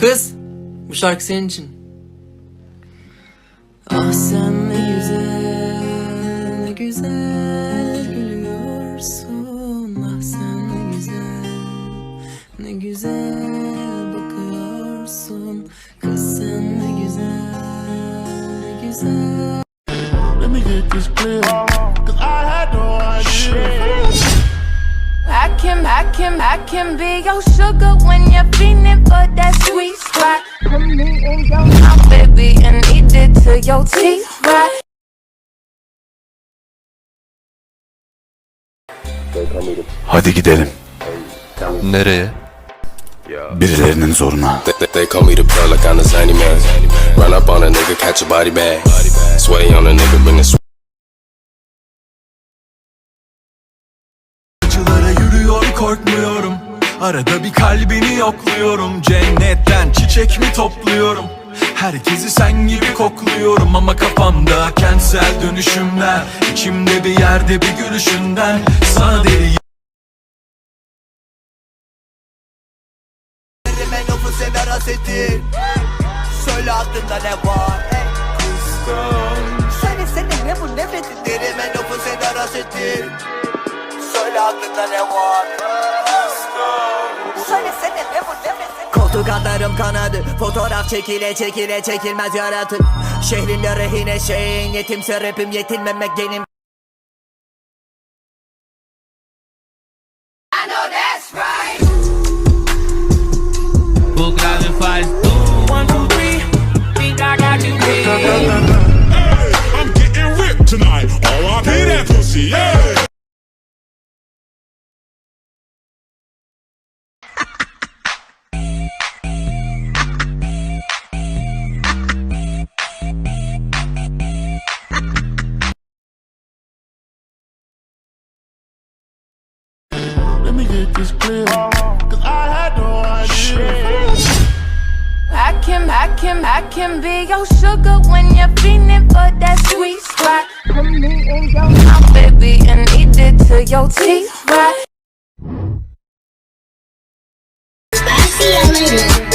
Kız, bu şarkı senin için. Ah sen ne güzel, ne güzel gülüyorsun. Ah sen ne güzel, ne güzel bakıyorsun. Kız sen ne güzel, ne güzel. Let me get this clear. Cause I had no idea. I can, I can, I can be your sugar when you're feeling for that your teeth rot. Hadi gidelim. Nereye? Birilerinin zoruna. They, they, they call me the plug like I'm the zany man. Run up on a nigga, catch a body bag. Sway on a nigga, bring the sw- Acılara yürüyor korkmuyorum Arada bir kalbini yokluyorum Cennetten çiçek mi topluyorum Herkesi sen gibi kokluyorum Ama kafamda kentsel dönüşümler. İçimde bir yerde bir gülüşünden Sana deli Ben o sever hasetin Söyle aklında ne var? Ey kıskanç Söylesene ne bu nefretin. Derim ben o sever hasetin Söyle aklında ne var? Kıskanç Söylesene ne bu nefretin Koltuk atlarım kanadı Fotoğraf çekile çekile çekilmez yaratık Şehrinde rehine şeyin Yetimse rapim yetinmemek genim Book live faz tudo. One, two, three. Think I got you pegged. Me get this clear. Cause I had no idea. I can, I can, I can be your sugar when you're feeling for that sweet spot. Put me in your mouth, baby, and eat it till your teeth rot. I see you later.